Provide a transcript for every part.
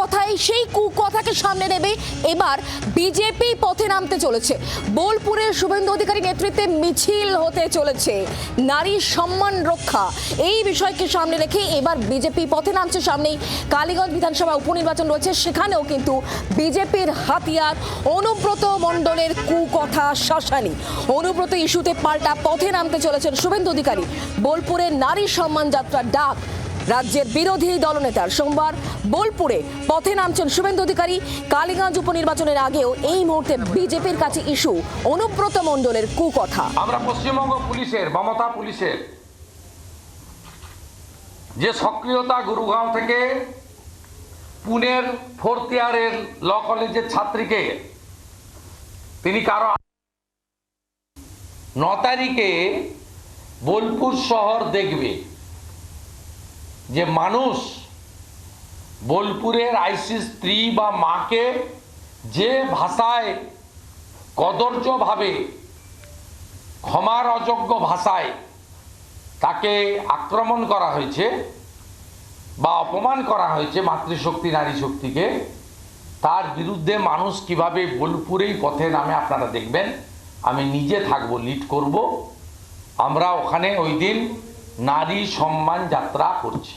কথাই, সেই কুকথাকে সামনে নেবে। এবার বিজেপি পথে নামতে চলেছে। বোলপুরের শুভেন্দু অধিকারী নেতৃত্বে মিছিল হতে চলেছে। নারী সম্মান রক্ষা, এই বিষয়কে সামনে রেখে এবার বিজেপি পথে নামছে সামনেই। কালীগঞ্জ বিধানসভা উপনির্বাচন রয়েছে, সেখানেও কিন্তু বিজেপির হাতিয়ার অনুব্রত মণ্ডলের কুকথা শাসানি। অনুব্রত ইস্যুতে পাল্টা পথে নামতে চলেছেন শুভেন্দু অধিকারী। বোলপুরে নারী সম্মান যাত্রার ডাক রাজ্যের বিরোধী দলনেতার সোমবার বোলপুরে পথে নামছেন শুভেন্দু অধিকারী। কালীগঞ্জ উপনির্বাচনের আগেও এই মুহূর্তে বিজেপির কাছে ইস্যু। অনুব্রত মণ্ডলের কুকথা। আমরা পশ্চিমবঙ্গ পুলিশের, মমতা পুলিশের যে সক্রিয়তা গুরুগাঁও থেকে পুনের ফোর্থ ইয়ারের ল কলেজের ছাত্রীকে তিনি কারও ন তারিখে বোলপুর শহর দেখবে। যে মানুষ বোলপুরের আইসি স্ত্রী বা মাকে যে ভাষায় কদর্যভাবে ক্ষমার অযোগ্য ভাষায় তাকে আক্রমণ করা হয়েছে বা অপমান করা হয়েছে মাতৃশক্তি নারী শক্তিকে তার বিরুদ্ধে মানুষ কীভাবে বোলপুরেই পথে নামে আপনারা দেখবেন। আমি নিজে থাকব লিড করব। আমরা ওখানে ওই দিন নারী সম্মান যাত্রা করছি।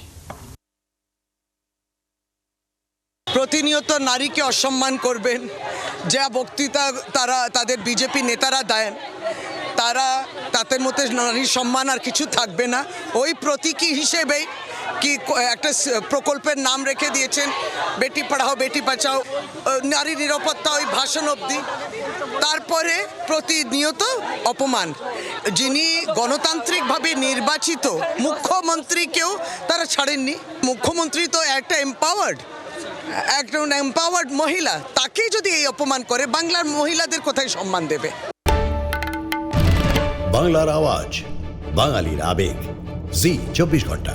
প্রতিনিয়ত নারীকে অসম্মান করবেন, যা বক্তৃতা তারা, তাদের বিজেপি নেতারা দেন, তারা তাদের মধ্যে নারীর সম্মান আর কিছু থাকবে না। ওই প্রতীকী হিসেবেই কি একটা প্রকল্পের নাম রেখে দিয়েছেন, বেটি পড়াও, বেটি বাঁচাও নারী নিরাপত্তা ওই ভাষণ অবধি। তারপরে প্রতিনিয়ত অপমান। যিনি গণতান্ত্রিকভাবে নির্বাচিত, মুখ্যমন্ত্রীকেও তারা ছাড়েননি। মুখ্যমন্ত্রী তো একটা এম্পাওয়ার্ড একজন এম্পাওয়ার্ড মহিলা, তাকেই যদি এই অপমান করে, বাংলার মহিলাদের কোথায় সম্মান দেবে? বাংলার আওয়াজ, বাঙালির আবেগ, জি, চব্বিশ ঘণ্টা।